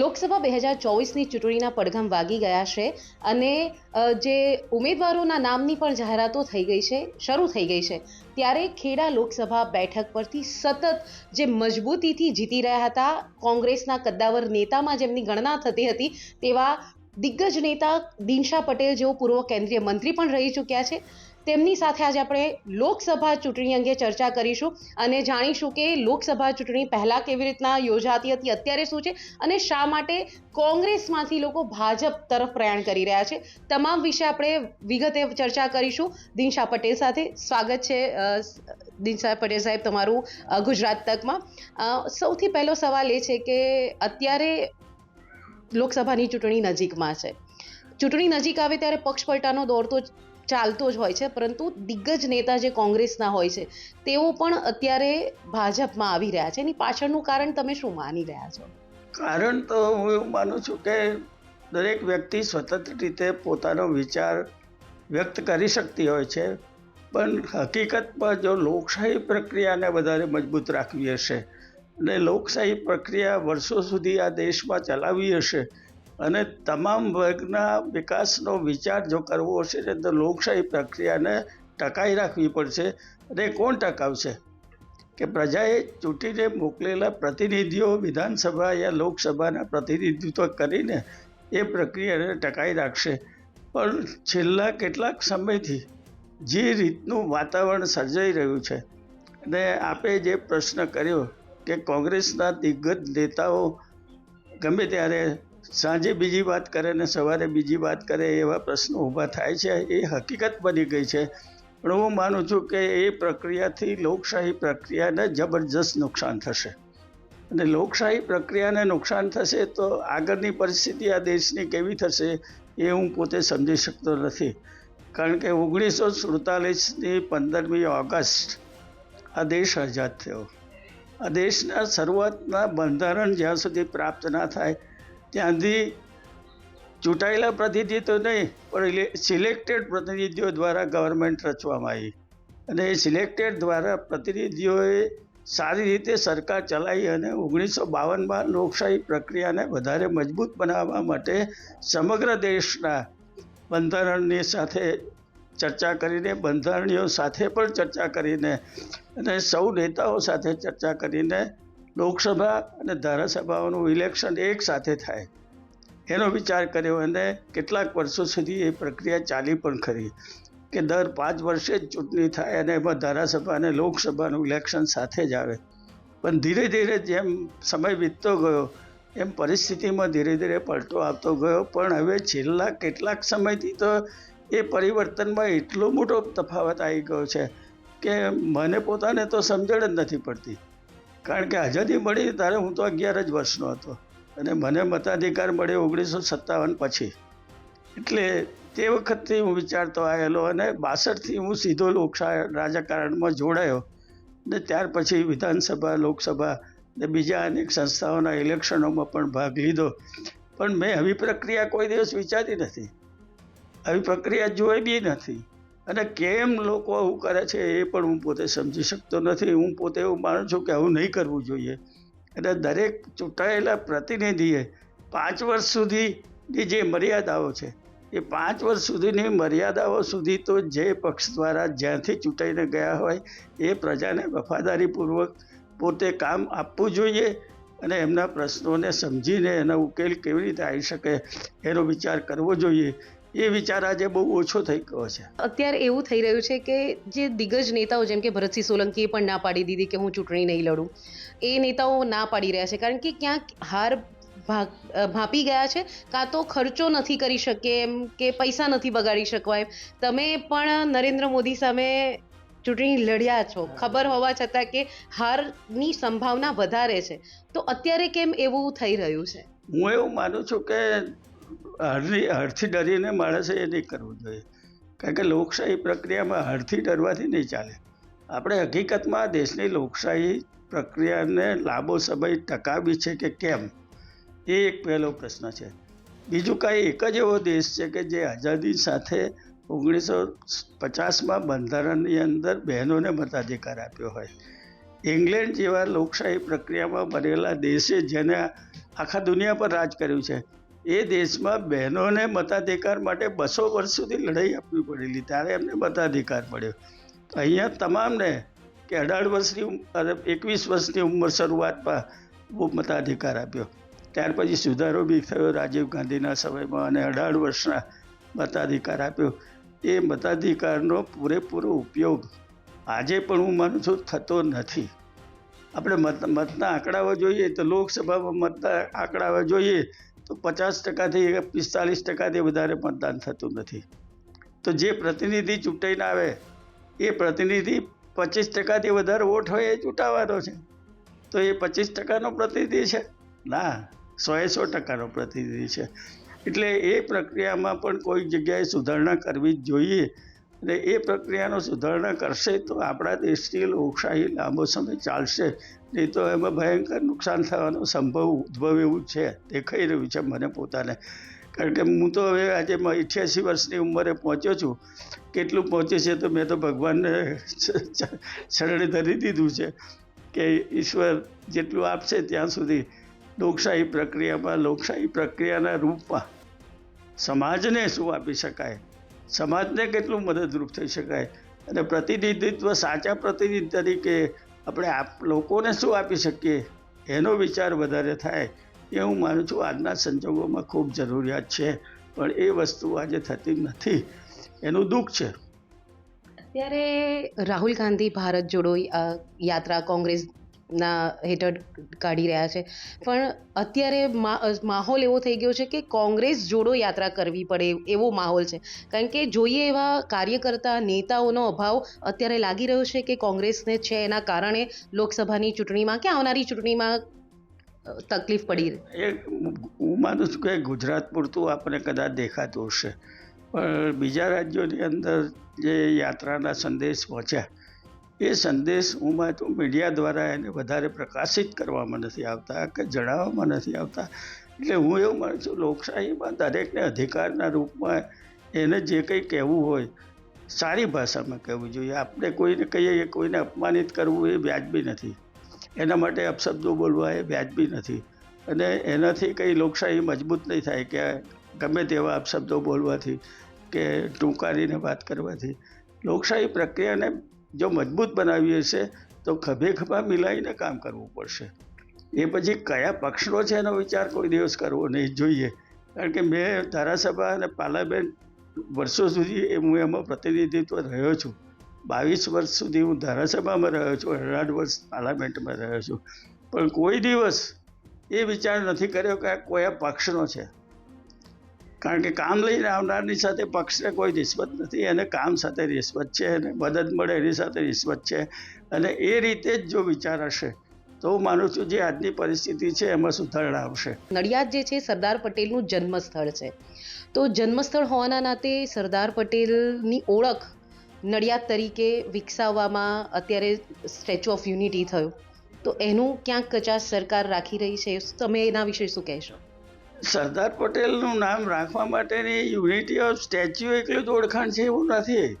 લોકસભા બે હજાર ચોવીસની ચૂંટણીના પડઘમ વાગી ગયા છે અને જે ઉમેદવારોના નામની પણ જાહેરાતો થઈ ગઈ છે, શરૂ થઈ ગઈ છે. ત્યારે ખેડા લોકસભા બેઠક પરથી સતત જે મજબૂતીથી જીતી રહ્યા હતા, કોંગ્રેસના કદ્દાવર નેતામાં જેમની ગણના થતી હતી, તેવા દિગ્ગજ નેતા દિનશા પટેલ જેઓ પૂર્વ કેન્દ્રીય મંત્રી પણ રહી ચૂક્યા છે. તેમની સાથે આજે આપણે લોકસભા ચૂંટણી અંગે ચર્ચા કરીશું અને જાણીશું કે લોકસભા ચૂંટણી પહેલાં કેવી રીતના યોજાતી હતી, અત્યારે શું છે અને શા માટે કોંગ્રેસમાંથી લોકો ભાજપ તરફ પ્રયાણ કરી રહ્યા છે. તમામ વિશે આપણે વિગતે ચર્ચા કરીશું. દિનશા પટેલ સાથે સ્વાગત છે. દિનશા પટેલ સાહેબ તમારું ગુજરાત તકમાં. સૌથી પહેલો સવાલ એ છે કે અત્યારે લોકસભાની ચૂંટણી નજીકમાં છે. ચૂંટણી નજીક આવે ત્યારે પક્ષ પલટાનો દોર તો ચાલતો જ હોય છે, પરંતુ દિગ્ગજ નેતા જે કોંગ્રેસના હોય છે, તેઓ પણ અત્યારે ભાજપમાં આવી રહ્યા છે. એની પાછળનું કારણ તમે શું માની રહ્યા છો? કારણ તો હું એવું માનું છું કે દરેક વ્યક્તિ સ્વતંત્ર રીતે પોતાનો વિચાર વ્યક્ત કરી શકતી હોય છે, પણ હકીકતમાં જો લોકશાહી પ્રક્રિયાને વધારે મજબૂત રાખવી હશે અને લોકશાહી પ્રક્રિયા વર્ષો સુધી આ દેશમાં ચલાવવી હશે અને તમામ વર્ગના વિકાસનો વિચાર જો કરવો હશે ને તો લોકશાહી પ્રક્રિયાને ટકાઈ રાખવી પડશે. અને કોણ ટકાવશે? કે પ્રજાએ ચૂંટીને મોકલેલા પ્રતિનિધિઓ વિધાનસભા યા લોકસભાના પ્રતિનિધિત્વ કરીને એ પ્રક્રિયાને ટકાઈ રાખશે. પણ છેલ્લા કેટલાક સમયથી જે રીતનું વાતાવરણ સર્જાઈ રહ્યું છે, અને આપે જે પ્રશ્ન કર્યો કે કોંગ્રેસના દિગ્ગજ નેતાઓ ગમે ત્યારે સાંજે બીજી વાત કરે ને સવારે બીજી વાત કરે એવા પ્રશ્નો ઊભા થાય છે, એ હકીકત બની ગઈ છે. પણ હું માનું છું કે એ પ્રક્રિયાથી લોકશાહી પ્રક્રિયાને જબરજસ્ત નુકસાન થશે. અને લોકશાહી પ્રક્રિયાને નુકસાન થશે તો આગળની પરિસ્થિતિ આ દેશની કેવી થશે એ હું પોતે સમજી શકતો નથી. કારણ કે ઓગણીસો સુડતાલીસની પંદરમી ઓગસ્ટ આ દેશ આઝાદ થયો. દેશના શરૂઆતના બંધારણ જ્યાં સુધી પ્રાપ્ત ના થાય, ત્યાંથી ચૂંટાયેલા પ્રતિનિધિઓ નહીં, પણ સિલેક્ટેડ પ્રતિનિધિઓ દ્વારા ગવર્મેન્ટ રચવામાં આવી. અને એ સિલેક્ટેડ દ્વારા પ્રતિનિધિઓએ સારી રીતે સરકાર ચલાવી અને ઓગણીસો બાવનમાં લોકશાહી પ્રક્રિયાને વધારે મજબૂત બનાવવા માટે સમગ્ર દેશના બંધારણની સાથે ચર્ચા કરીને બંધારણીઓ સાથે પણ ચર્ચા કરીને અને સૌ નેતાઓ સાથે ચર્ચા કરીને લોકસભા અને ધારાસભાઓનું ઇલેક્શન એક સાથે થાય. એનો વિચાર કર્યો અને કેટલાક વર્ષો સુધી એ પ્રક્રિયા ચાલી પણ ખરી કે દર પાંચ વર્ષે જ ચૂંટણી થાય અને એમાં ધારાસભા અને લોકસભાનું ઇલેક્શન સાથે જ આવે. પણ ધીરે ધીરે જેમ સમય વીતતો ગયો, એમ પરિસ્થિતિમાં ધીરે ધીરે પલટો આવતો ગયો. પણ હવે છેલ્લા કેટલાક સમયથી તો એ પરિવર્તનમાં એટલો મોટો તફાવત આવી ગયો છે કે મને પોતાને તો સમજણ જ નથી પડતી. કારણ કે આઝાદી મળી ત્યારે હું તો અગિયાર જ વર્ષનો હતો અને મને મતાધિકાર મળ્યો ઓગણીસો સત્તાવન પછી. એટલે તે વખતથી હું વિચારતો આવેલો અને બાસઠથી હું સીધો લોકશા રાજકારણમાં જોડાયો ને ત્યાર પછી વિધાનસભા, લોકસભા ને બીજા અનેક સંસ્થાઓના ઇલેક્શનોમાં પણ ભાગ લીધો. પણ મેં આવી પ્રક્રિયા કોઈ દિવસ વિચારી નથી. આવી પ્રક્રિયા જોઈ બી નથી. અને કેમ લોકો આવું કરે છે એ પણ હું પોતે સમજી શકતો નથી. હું પોતે એવું માનું છું કે આવું નહીં કરવું જોઈએ. અને દરેક ચૂંટાયેલા પ્રતિનિધિએ પાંચ વર્ષ સુધીની જે મર્યાદાઓ છે, એ પાંચ વર્ષ સુધીની મર્યાદાઓ સુધી તો જે પક્ષ દ્વારા જ્યાંથી ચૂંટાઈને ગયા હોય, એ પ્રજાને વફાદારીપૂર્વક પોતે કામ આપવું જોઈએ અને એમના પ્રશ્નોને સમજીને એનો ઉકેલ કેવી રીતે આવી શકે એનો વિચાર કરવો જોઈએ. એ વિચાર આજે બહુ ઓછો થઈ ગયો છે. અત્યારે એવું થઈ રહ્યું છે કે જે દિગ્ગજ નેતાઓ જેમ કે ભરતસિંહ સોલંકીએ પણ ના પાડી દીધી કે હું ચૂંટણી નહીં લડું. એ નેતાઓ ના પાડી રહ્યા છે કારણ કે ક્યાંક હાર ભાંપી ગયા છે કાં તો ખર્ચો નથી કરી શકે એમ કે પૈસા નથી બગાડી શકવા એમ. તમે પણ નરેન્દ્ર મોદી સામે ચૂંટણી લડ્યા છો. ખબર હોવા છતાં કે હારની સંભાવના વધારે છે. તો અત્યારે કેમ એવું થઈ રહ્યું છે? હું એવું માનું છું કે હળની હળથી ડરીને માણસે એ નહીં કરવું જોઈએ. કારણ કે લોકશાહી પ્રક્રિયામાં હળથી ડરવાથી નહીં ચાલે. આપણે હકીકતમાં દેશની લોકશાહી પ્રક્રિયાને લાંબો સમય ટકાવી છે કે કેમ? એ એક પહેલો પ્રશ્ન છે. બીજું કાંઈ એક જ એવો દેશ છે કે જે આઝાદી સાથે ઓગણીસો પચાસમાં બંધારણની અંદર બહેનોને મતાધિકાર આપ્યો હોય. ઇંગ્લેન્ડ જેવા લોકશાહી પ્રક્રિયામાં બનેલા દેશે જેને આખા દુનિયા પર રાજ કર્યું છે એ દેશમાં બહેનોને મતાધિકાર માટે બસો વર્ષ સુધી લડાઈ આપવી પડેલી, ત્યારે એમને મતાધિકાર મળ્યો. અહીંયા તમામને કે અઢાર વર્ષની ઉંમર એકવીસ વર્ષની ઉંમર શરૂઆતમાં બહુ મતાધિકાર આપ્યો. ત્યાર પછી સુધારો બી થયો રાજીવ ગાંધીના સમયમાં અને અઢાર વર્ષના મતાધિકાર આપ્યો. એ મતાધિકારનો પૂરેપૂરો ઉપયોગ આજે પણ હું માનું છું થતો નથી. આપણે મત, મતના આંકડાઓ જોઈએ તો લોકસભામાં મતના આંકડાઓ જોઈએ તો પચાસ ટકાથી પિસ્તાલીસ ટકાથી વધારે મતદાન થતું નથી. તો જે પ્રતિનિધિ ચૂંટાઈને આવે, એ પ્રતિનિધિ પચીસ ટકાથી વધારે વોટ હોય એ ચૂંટાવાનો છે. તો એ પચીસ ટકાનો પ્રતિનિધિ છે? ના, સોએ સો ટકાનો પ્રતિનિધિ છે. એટલે એ પ્રક્રિયામાં પણ કોઈ જગ્યાએ સુધારણા કરવી જ જોઈએ. અને એ પ્રક્રિયાનો સુધારણા કરશે તો આપણા દેશની લોકશાહી લાંબો સમય ચાલશે. નહીં તો એમાં ભયંકર નુકસાન થવાનો સંભવ ઉદ્ભવ એવું છે. દેખાઈ રહ્યું છે મને પોતાને. કારણ કે હું તો હવે આજે અઠ્યાસી વર્ષની ઉંમરે પહોંચ્યો છું. કેટલું પહોંચ્યું છે તો મેં તો ભગવાનને શરણે ધરી દીધું છે કે ઈશ્વર જેટલું આપશે ત્યાં સુધી લોકશાહી પ્રક્રિયામાં લોકશાહી પ્રક્રિયાના રૂપમાં સમાજને શું આપી શકાય? સમાજને કેટલું મદદરૂપ થઈ શકાય? અને પ્રતિનિધિત્વ, સાચા પ્રતિનિધિ તરીકે આપણે આપ લોકોને શું આપી શકીએ? એનો વિચાર વધારે થાય. એ હું માનું છું આજના સંજોગોમાં ખૂબ જરૂરિયાત છે. પણ એ વસ્તુ આજે થતી નથી. એનું દુઃખ છે. અત્યારે રાહુલ ગાંધી ભારત જોડો યાત્રા યાત્રા કોંગ્રેસના હેઠળ કાઢી રહ્યા છે. પણ અત્યારે માહોલ એવો થઈ ગયો છે કે કોંગ્રેસ જોડો યાત્રા કરવી પડે એવો માહોલ છે. કારણ કે જોઈએ એવા કાર્યકર્તા, નેતાઓનો અભાવ અત્યારે લાગી રહ્યો છે કે કોંગ્રેસને છે એના કારણે લોકસભાની ચૂંટણીમાં કે આવનારી ચૂંટણીમાં તકલીફ પડી એ, હું માનું છું કે ગુજરાત પૂરતું આપણને કદાચ દેખાતું હશે. પણ બીજા રાજ્યોની અંદર જે યાત્રાના સંદેશ પહોંચ્યા એ સંદેશ હું માનું મીડિયા દ્વારા એને વધારે પ્રકાશિત કરવામાં નથી આવતા કે જણાવવામાં નથી આવતા. એટલે હું એવું માનું છું, લોકશાહીમાં દરેકને અધિકારના રૂપમાં એને જે કંઈ કહેવું હોય, સારી ભાષામાં કહેવું જોઈએ. આપણે કોઈને કહીએ કે કોઈને અપમાનિત કરવું એ વ્યાજબી નથી. એના માટે અપશબ્દો બોલવા એ વ્યાજબી નથી. અને એનાથી કંઈ લોકશાહી મજબૂત નહીં થાય કે ગમે તેવા અપશબ્દો બોલવાથી કે ટૂંકારીને વાત કરવાથી. લોકશાહી પ્રક્રિયાને જો મજબૂત બનાવી હશે તો ખભે ખભા મિલાઈને કામ કરવું પડશે. એ પછી કયા પક્ષનો છે એનો વિચાર કોઈ દિવસ કરવો નહીં જોઈએ. કારણ કે મેં ધારાસભા અને પાર્લામેન્ટ વર્ષો સુધી એ હું એમાં પ્રતિનિધિત્વ રહ્યો છું. બાવીસ વર્ષ સુધી હું ધારાસભામાં રહ્યો છું, અઢાર વર્ષ પાર્લામેન્ટમાં રહ્યો છું. પણ કોઈ દિવસ એ વિચાર નથી કર્યો કે આ કયા પક્ષનો છે. કારણ કે કામ લઈને આવનારની સાથે પક્ષને કોઈ રિશ્વત નથી, એને કામ સાથે રિશ્વત છે અને મદદ મળે એની સાથે રિશ્વત છે. અને એ રીતે જ જો વિચાર હશે, તો હું માનું છું જે આજની પરિસ્થિતિ છે એમાં સુધારણા આવશે. નડિયાદ જે છે સરદાર પટેલનું જન્મસ્થળ છે. તો જન્મસ્થળ હોવાના નાતે સરદાર પટેલની ઓળખ નડિયાદ તરીકે વિકસાવવામાં અત્યારે સ્ટેચ્યુ ઓફ યુનિટી થયું. તો એનું ક્યાંક કચાશ સરકાર રાખી રહી છે? તમે એના વિશે શું કહેશો? સરદાર પટેલનું નામ રાખવા માટેની યુનિટી ઓફ સ્ટેચ્યુ એટલું જ ઓળખાણ છે એવું નથી.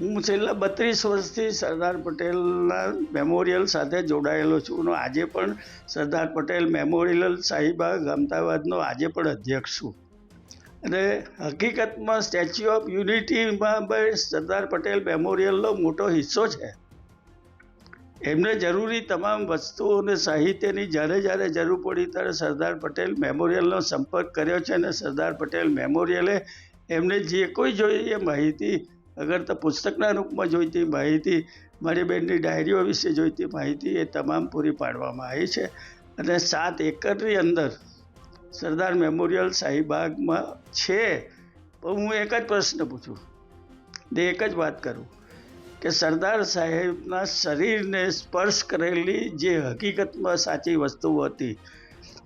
હું છેલ્લા બત્રીસ વર્ષથી સરદાર પટેલના મેમોરિયલ સાથે જોડાયેલો છું અને આજે પણ સરદાર પટેલ મેમોરિયલ શાહીબાગ અમદાવાદનો આજે પણ અધ્યક્ષ છું. અને હકીકતમાં સ્ટેચ્યુ ઓફ યુનિટીમાં સરદાર પટેલ મેમોરિયલનો મોટો હિસ્સો છે. એમને જરૂરી તમામ વસ્તુઓ અને સાહિત્યની જ્યારે જ્યારે જરૂર પડી ત્યારે સરદાર પટેલ મેમોરિયલનો સંપર્ક કર્યો છે અને સરદાર પટેલ મેમોરિયલે એમને જે કોઈ જોઈએ માહિતી અગર તો પુસ્તકના રૂપમાં જોઈતી માહિતી, મારી બેનની ડાયરીઓ વિશે જોઈતી માહિતી એ તમામ પૂરી પાડવામાં આવી છે. અને સાત એકરની અંદર સરદાર મેમોરિયલ શાહીબાગમાં છે. હું એક જ પ્રશ્ન પૂછું. ને એક જ વાત કરું. કે સરદાર સાહેબના શરીરને સ્પર્શ કરેલી જે હકીકતમાં સાચી વસ્તુઓ હતી.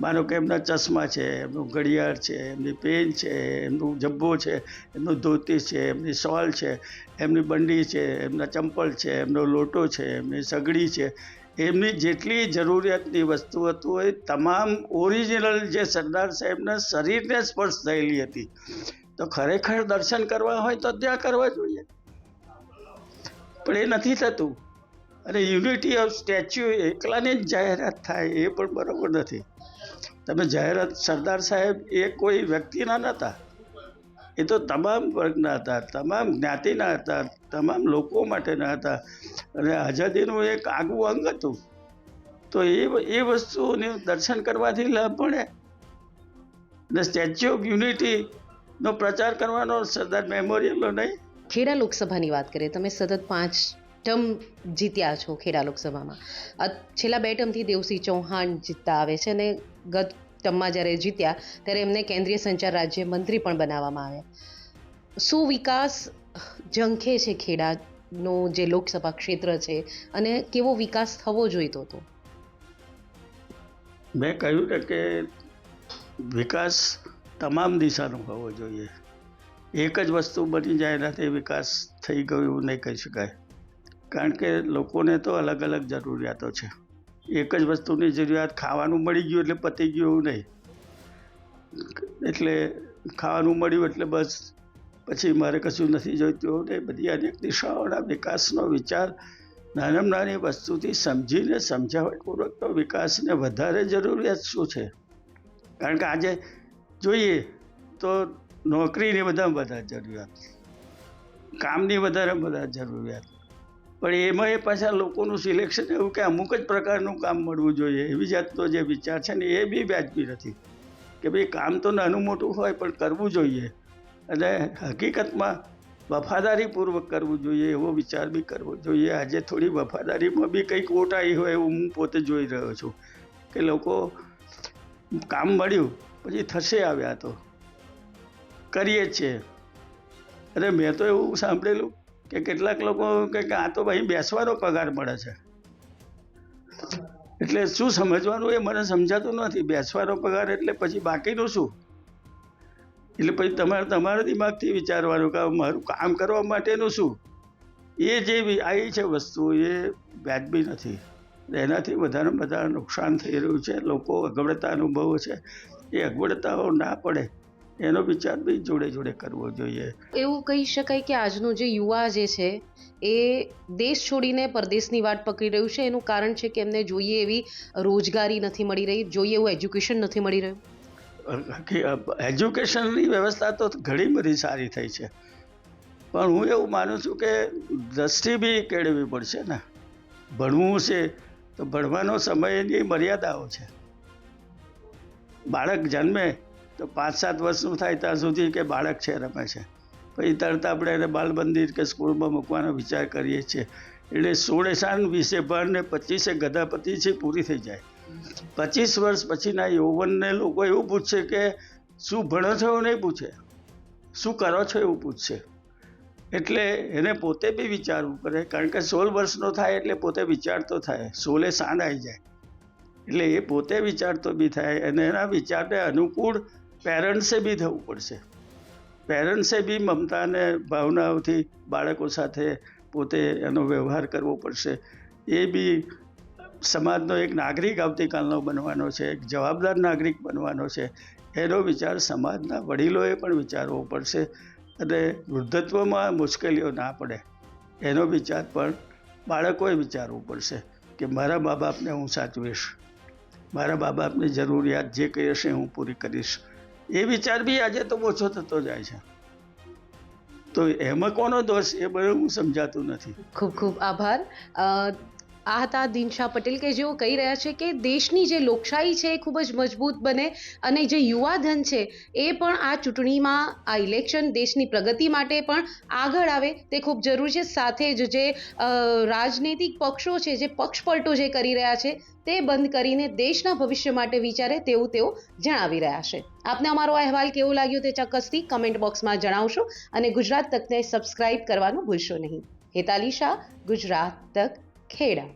માનો કે એમના ચશ્મા છે, એમનું ઘડિયાળ છે, એમની પેન છે, એમનું જબ્બો છે, એમનું ધોતી છે, એમની શોલ છે, એમની બંડી છે, એમના ચંપલ છે, એમનો લોટો છે, એમની સગડી છે. એમની જેટલી જરૂરિયાતની વસ્તુ હતું એ તમામ ઓરિજિનલ જે સરદાર સાહેબના શરીરને સ્પર્શ થયેલી હતી. તો ખરેખર દર્શન કરવા હોય તો ત્યાં કરવા જોઈએ. પણ એ નથી થતું. અને યુનિટી ઓફ સ્ટેચ્યુ એકલાની જ જાહેરાત થાય એ પણ બરાબર નથી. તમે જાહેરાત, સરદાર સાહેબ એ કોઈ વ્યક્તિના નહોતા એ તો તમામ વર્ગના હતા, તમામ જ્ઞાતિના હતા, તમામ લોકો માટેના હતા. અને આઝાદીનું એક આગવું અંગ હતું. તો એ એ વસ્તુઓનું દર્શન કરવાથી લાભ મળે. અને સ્ટેચ્યુ ઓફ યુનિટીનો પ્રચાર કરવાનો સરદાર મેમોરિયલનો નહીં. ખેડા લોકસભાની વાત કરીએ, તમે સતત પાંચ ટર્મ જીત્યા છો ખેડા લોકસભામાં. છેલ્લા બે ટર્મથી દેવસિંહ ચૌહાણ જીતતા આવે છે અને ગત ટર્મમાં જ્યારે જીત્યા, ત્યારે એમને કેન્દ્રીય સંચાર રાજ્ય મંત્રી પણ બનાવવામાં આવ્યા. શું વિકાસ ઝંખે છે ખેડાનો જે લોકસભા ક્ષેત્ર છે અને કેવો વિકાસ થવો જોઈતો હતો? મેં કહ્યું ને કે વિકાસ તમામ દિશાનો હોવો જોઈએ. એક જ વસ્તુ બની જાય એનાથી વિકાસ થઈ ગયો એવું નહીં કહી શકાય. કારણ કે લોકોને તો અલગ અલગ જરૂરિયાતો છે. એક જ વસ્તુની જરૂરિયાત ખાવાનું મળી ગયું એટલે પતી ગયું એવું નહીં. એટલે ખાવાનું મળ્યું એટલે બસ. પછી મારે કશું નથી જોઈતું એવું નહીં. બધી અનેક દિશાઓના વિકાસનો વિચાર નાનામાં નાની વસ્તુથી સમજીને સમજાવટપૂર્વકનો વિકાસને વધારે જરૂરિયાત શું છે? કારણ કે આજે જોઈએ તો નોકરીની બધા વધારે જરૂરિયાત. કામની વધારે વધારે જરૂરિયાત. પણ એમાં એ પાછા લોકોનું સિલેક્શન એવું કે અમુક જ પ્રકારનું કામ મળવું જોઈએ. એવી જાતનો જે વિચાર છે ને એ બી વ્યાજબી નથી. કે ભાઈ કામ તો નાનું મોટું હોય પણ કરવું જોઈએ. અને હકીકતમાં વફાદારીપૂર્વક કરવું જોઈએ એવો વિચાર બી કરવો જોઈએ. આજે થોડી વફાદારીમાં બી કંઈક ઓટાઈ હોય એવું હું પોતે જોઈ રહ્યો છું. કે લોકો કામ મળ્યું, પછી થશે આવ્યા તો. કરીએ જ છીએ. અરે મેં તો એવું સાંભળેલું કે કેટલાક લોકો કે આ તો ભાઈ બેસવાનો પગાર મળે છે. એટલે શું સમજવાનું એ મને સમજાતું નથી. બેસવાનો પગાર એટલે પછી બાકીનું શું? એટલે પછી તમારે તમારા દિમાગથી વિચારવાનું કે મારું કામ કરવા માટેનું શું? એ જે આવી છે વસ્તુ એ વ્યાજબી નથી. એનાથી વધારે વધારે નુકસાન થઈ રહ્યું છે. લોકો અગવડતા અનુભવો છે. એ અગવડતાઓ ના પડે. એનો વિચાર બી જોડે જોડે કરવો જોઈએ. એવું કહી શકાય કે આજનું જે યુવા જે છે એ દેશ છોડીને પરદેશની વાટ પકડી રહ્યું છે. એનું કારણ છે કે એમને જોઈએ એવી રોજગારી નથી મળી રહી જોઈએ એવું એજ્યુકેશન નથી મળી રહ્યું. એજ્યુકેશનની વ્યવસ્થા તો ઘણી બધી સારી થઈ છે. પણ હું એવું માનું છું કે દ્રષ્ટિ બી કેળવવી પડશે ને. ભણવું છે તો ભણવાનો સમયની મર્યાદાઓ છે. બાળક જન્મે તો પાંચ સાત વર્ષનું થાય ત્યાં સુધી કે બાળક છે, રમે છે. પછી તરત આપણે એને બાલ કે સ્કૂલમાં મૂકવાનો વિચાર કરીએ છીએ. એટલે સોળે સાન વીસે ભણ ને પચીસે ગધાપતિ છે, પૂરી થઈ જાય. પચીસ વર્ષ પછીના યૌવનને લોકો એવું પૂછશે કે, શું ભણો છો? એવું નહીં પૂછે. શું કરો છો? એવું પૂછશે એટલે એને પોતે બી વિચારવું પડે. કારણ કે સોળ વર્ષનો થાય એટલે પોતે વિચારતો થાય. સોલે સાંડ આવી જાય. એટલે એ પોતે વિચારતો બી થાય અને એના વિચારને અનુકૂળ પેરેન્ટ્સે બી થવું પડશે. પેરેન્ટ્સે બી મમતા અને ભાવનાઓથી બાળકો સાથે પોતે એનો વ્યવહાર કરવો પડશે. એ બી સમાજનો એક નાગરિક આવતીકાલનો બનવાનો છે, એક જવાબદાર નાગરિક બનવાનો છે. એનો વિચાર સમાજના વડીલોએ પણ વિચારવો પડશે અને વૃદ્ધત્વમાં મુશ્કેલીઓ ના પડે. એનો વિચાર પણ બાળકોએ વિચારવું પડશે કે મારા મા બાપને હું સાચવીશ. મારા મા બાપની જરૂરિયાત જે કંઈ હશે હું પૂરી કરીશ. એ વિચાર બી આજે તો ઓછો થતો જાય છે. તો એમાં કોનો દોષ? એ બધું હું સમજાતું નથી. ખૂબ ખૂબ આભાર. આ હતા દિનશા પટેલ કે જેઓ કહી રહ્યા છે કે દેશની જે લોકશાહી છે એ ખૂબ જ મજબૂત બને અને જે યુવાધન છે એ પણ આ ચૂંટણીમાં, આ ઇલેક્શન દેશની પ્રગતિ માટે પણ આગળ આવે તે ખૂબ જરૂરી છે. સાથે જ જે રાજનૈતિક પક્ષો છે, જે પક્ષપલટો જે કરી રહ્યા છે તે બંધ કરીને દેશના ભવિષ્ય માટે વિચારે તેવું તેઓ જણાવી રહ્યા છે. આપને અમારો અહેવાલ કેવો લાગ્યો તે ચોક્કસથી કમેન્ટ બોક્સમાં જણાવશો અને ગુજરાત તકને સબસ્ક્રાઇબ કરવાનું ભૂલશો નહીં. હેતાલી શાહ, ગુજરાત તક ખેડા